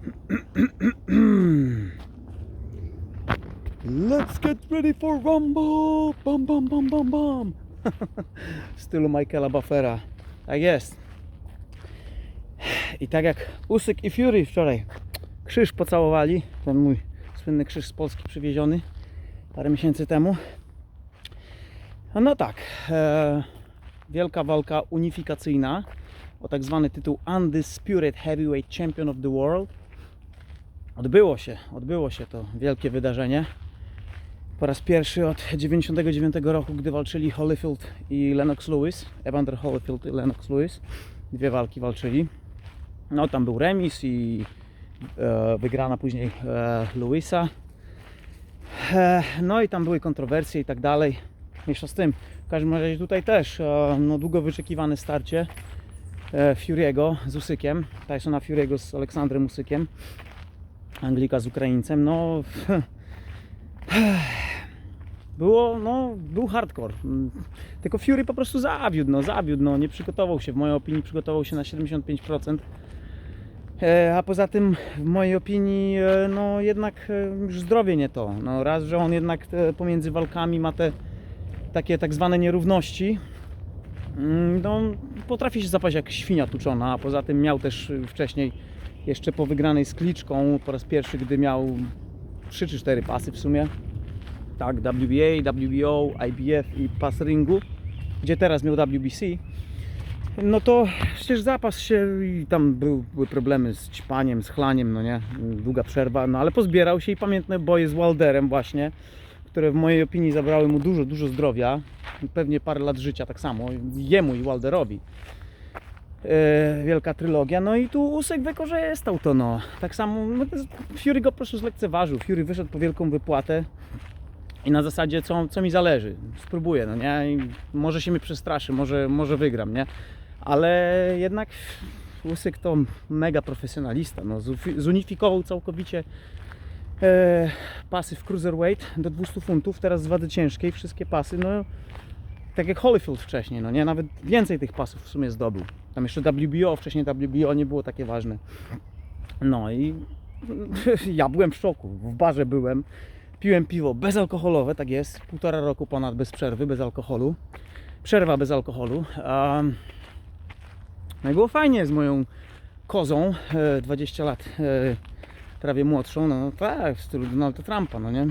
Let's get ready for Rumble! Bam, bam, bam, bam, bam! w stylu Michaela Buffera. Tak jest. I tak jak Usyk i Fury wczoraj krzyż pocałowali, ten mój słynny krzyż z Polski przywieziony parę miesięcy temu. No tak, e, wielka walka unifikacyjna o tak zwany tytuł Undisputed Heavyweight Champion of the World. Odbyło się, odbyło się to wielkie wydarzenie. Po raz pierwszy od 99 roku, gdy walczyli Holyfield i Lennox Lewis, Evander Holyfield i Lennox Lewis. Dwie walki walczyli. No tam był remis i e, wygrana później e, Lewisa. E, no i tam były kontrowersje i tak dalej. Mniejsza z tym. W każdym razie tutaj też e, no, długo wyczekiwane starcie e, Fury'ego z Usykiem. Tysona Fury'ego z Aleksandrem Usykiem. Anglika z Ukraińcem. No było, no, był hardcore. Tylko Fury po prostu zawiódł, no, zawiódł, no, nie przygotował się, w mojej opinii przygotował się na 75%. E, A poza tym, w mojej opinii, e, no jednak e, już zdrowie nie to. No, raz, że on jednak pomiędzy walkami ma te takie tak zwane nierówności. Mm, No, potrafi się zapaść jak świnia tuczona, a poza tym miał też wcześniej, jeszcze po wygranej z Kliczką, po raz pierwszy, gdy miał 3 czy 4 pasy w sumie. Tak, WBA, WBO, IBF i pas ringu, gdzie teraz miał WBC. No to przecież zapas się i tam był, były problemy z ćpaniem, z chlaniem, no nie, długa przerwa, no ale pozbierał się i pamiętne boje z Wilderem właśnie, które w mojej opinii zabrały mu dużo, dużo zdrowia, pewnie parę lat życia tak samo, jemu i Wilderowi. E, wielka trylogia, no i tu Usyk wykorzystał to, no. Tak samo, no, Fury go po prostu zlekceważył, Fury wyszedł po wielką wypłatę i na zasadzie, co, co mi zależy, spróbuję, no nie, I może się mnie przestraszy, może, może wygram, nie, ale jednak Usyk to mega profesjonalista, no, zunifikował całkowicie e, pasy w cruiserweight do 200 funtów, teraz z wady ciężkiej, wszystkie pasy, no tak jak Holyfield wcześniej, no nie, nawet więcej tych pasów w sumie zdobył. Tam jeszcze WBO, wcześniej WBO nie było takie ważne. No i ja byłem w szoku, w barze byłem, piłem piwo bezalkoholowe, tak jest, półtora roku ponad bez przerwy, bez alkoholu. Przerwa bez alkoholu. Um, no i było fajnie z moją kozą, e, 20 lat e, prawie młodszą, no tak, w stylu Donalda Trumpa, no nie.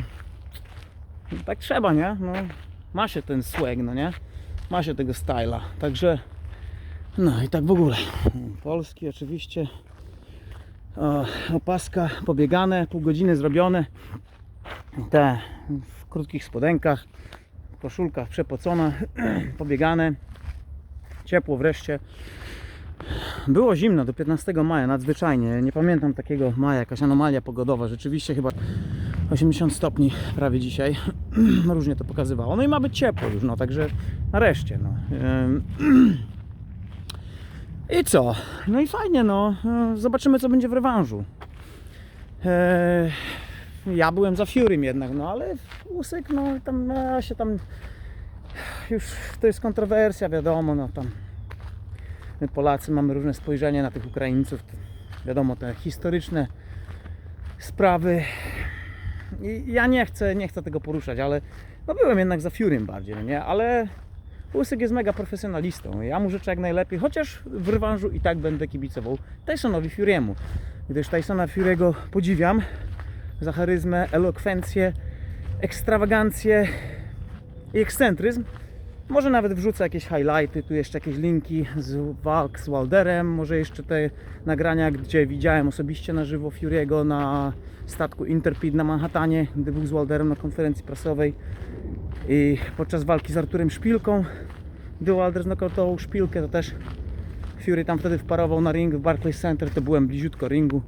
Tak trzeba, nie? No, ma się ten swag, no nie? Ma się tego styla. Także no i tak w ogóle. Polski oczywiście. O, opaska pobiegane, pół godziny zrobione. Te w krótkich spodenkach, koszulkach przepocone, pobiegane. Ciepło wreszcie. Było zimno do 15 maja, nadzwyczajnie. Nie pamiętam takiego maja, jakaś anomalia pogodowa. Rzeczywiście chyba 80 stopni prawie dzisiaj. Różnie to pokazywało. No i ma być ciepło już, no także nareszcie. No. I co? No i fajnie, no. E, Zobaczymy, co będzie w rewanżu. E, Ja byłem za Furym jednak, no ale Usyk, no tam no, się tam już to jest kontrowersja, wiadomo, no tam my Polacy mamy różne spojrzenie na tych Ukraińców. Wiadomo, te historyczne sprawy. Ja nie chcę, nie chcę tego poruszać, ale no byłem jednak za Furym bardziej, no nie? Ale Usyk jest mega profesjonalistą. Ja mu życzę jak najlepiej, chociaż w rewanżu i tak będę kibicował Tysonowi Fury'emu. Gdyż Tysona Fury'ego podziwiam za charyzmę, elokwencję, ekstrawagancję i ekscentryzm. Może nawet wrzucę jakieś highlighty, tu jeszcze jakieś linki z walk z Wilderem, może jeszcze te nagrania, gdzie widziałem osobiście na żywo Fury'ego na statku Interpid na Manhattanie, gdy był z Wilderem na konferencji prasowej i podczas walki z Arturem Szpilką, gdy Wilder znokautował Szpilkę, to też Fury tam wtedy wparował na ring w Barclays Center, to byłem bliziutko ringu.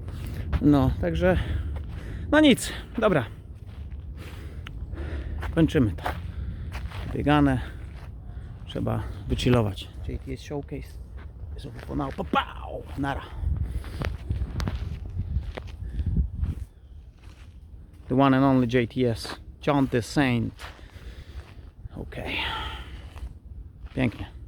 No, także no nic, dobra. Kończymy to. Biegane. Trzeba wychillować. Showcase. Jest oponał. Popał! Nara. The one and only JTS. John the Saint. Okej. Pięknie.